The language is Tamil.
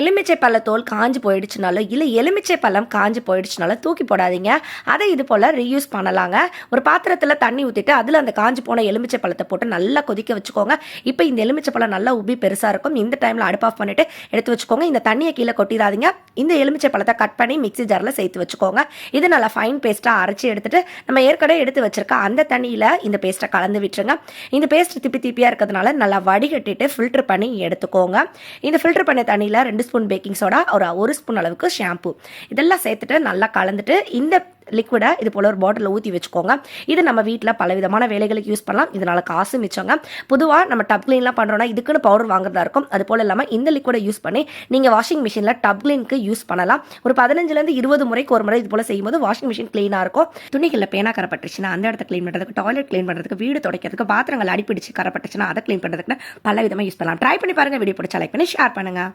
எலுமிச்சை பழ தோல் காஞ்சு போயிடுச்சுனாலும் இல்லை எலுமிச்சை பழம் காஞ்சு போயிடுச்சுனாலும் தூக்கி போடாதீங்க. அதை இது போல் ரீயூஸ் பண்ணலாங்க. ஒரு பாத்திரத்தில் தண்ணி ஊற்றிட்டு அதில் அந்த காஞ்சு போன எலுமிச்சை பழத்தை போட்டு நல்லா கொதிக்க வச்சுக்கோங்க. இப்போ இந்த எலுமிச்சை பழம் நல்லா உப்பி பெருசாக இருக்கும். இந்த டைமில் அடுப்பு ஆஃப் பண்ணிவிட்டு எடுத்து வச்சுக்கோங்க. இந்த தண்ணியை கீழே கொட்டிடாதீங்க. இந்த எலுமிச்சை பழத்தை கட் பண்ணி மிக்ஸி ஜாரில் சேர்த்து வச்சுக்கோங்க. இது நல்லா ஃபைன் பேஸ்ட்டாக அரைச்சி எடுத்துகிட்டு நம்ம ஏற்கனவே எடுத்து வச்சிருக்க அந்த தண்ணியில் இந்த பேஸ்ட்டை கலந்து விட்டுருங்க. இந்த பேஸ்ட் திப்பி திப்பியாக இருக்கிறதுனால நல்லா வடிகட்டிட்டு ஃபில்டர் பண்ணி எடுத்துக்கோங்க. இந்த ஃபில்டர் பண்ண தண்ணியில் ரெண்டு ஸ்பூன் பேக்கிங் சோடா ஒரு ஒரு ஸ்பூன் அளவுக்கு ஷாம்பு இதெல்லாம் சேர்த்துட்டு நல்லா கலந்துட்டு இந்த லிக்விடை இது போல் ஒரு பாட்டிலில் ஊற்றி வச்சுக்கோங்க. இது நம்ம வீட்டில் பலவிதமான வேலைகளுக்கு யூஸ் பண்ணலாம். இதனால் காசு மிச்சங்க. பொதுவாக நம்ம டப் க்ளீன்லாம் பண்ணுறோன்னா இதுக்குன்னு பவுடர் வாங்குறதா இருக்கும். அது போல் இல்லாமல் இந்த லிக்விடை யூஸ் பண்ணி நீங்கள் வாஷிங் மிஷினில் டப் க்ளீனுக்கு யூஸ் பண்ணலாம். ஒரு பதினஞ்சுலேருந்து இருபது முறைக்கு ஒரு முறை இது போல் செய்யும்போது வாஷிங் மிஷின் க்ளீனாக இருக்கும். துணிகளில் பேனா கரப்பட்டுச்சுன்னா அந்த இடத்த க்ளீன் பண்ணுறதுக்கு டாய்லெட் க்ளீன் பண்ணுறதுக்கு வீடு துடைக்கிறதுக்கு பாத்திரங்கள் அடிப்பிடிச்சு கரப்பட்டுச்சுன்னா அதை க்ளீன் பண்ணுறதுக்கு பல விதமாக யூஸ் பண்ணலாம். ட்ரை பண்ணி பாருங்கள் வீடியோ பிடிச்சா லைக் பண்ணி ஷேர் பண்ணுங்கள்